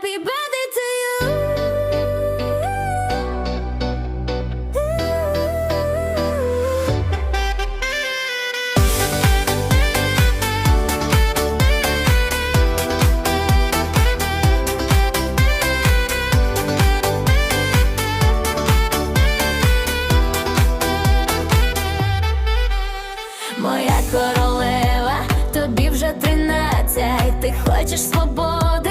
Happy birthday. Моя королева, тобі вже тринадцять, ти хочеш свободи.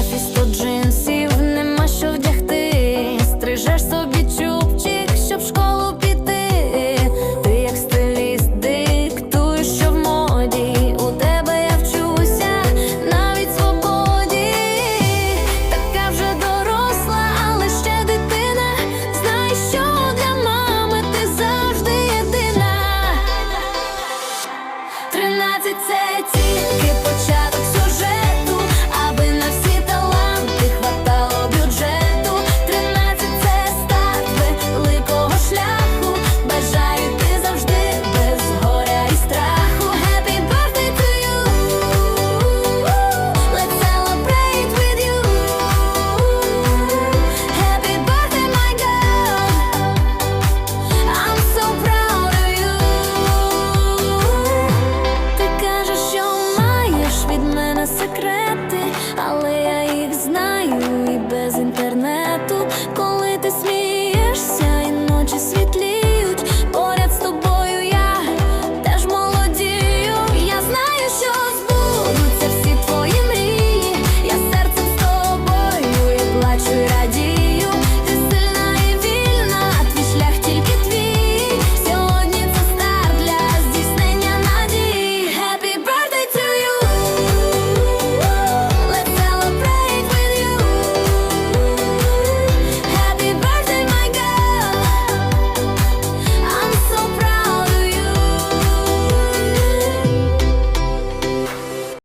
офіс, то джинси.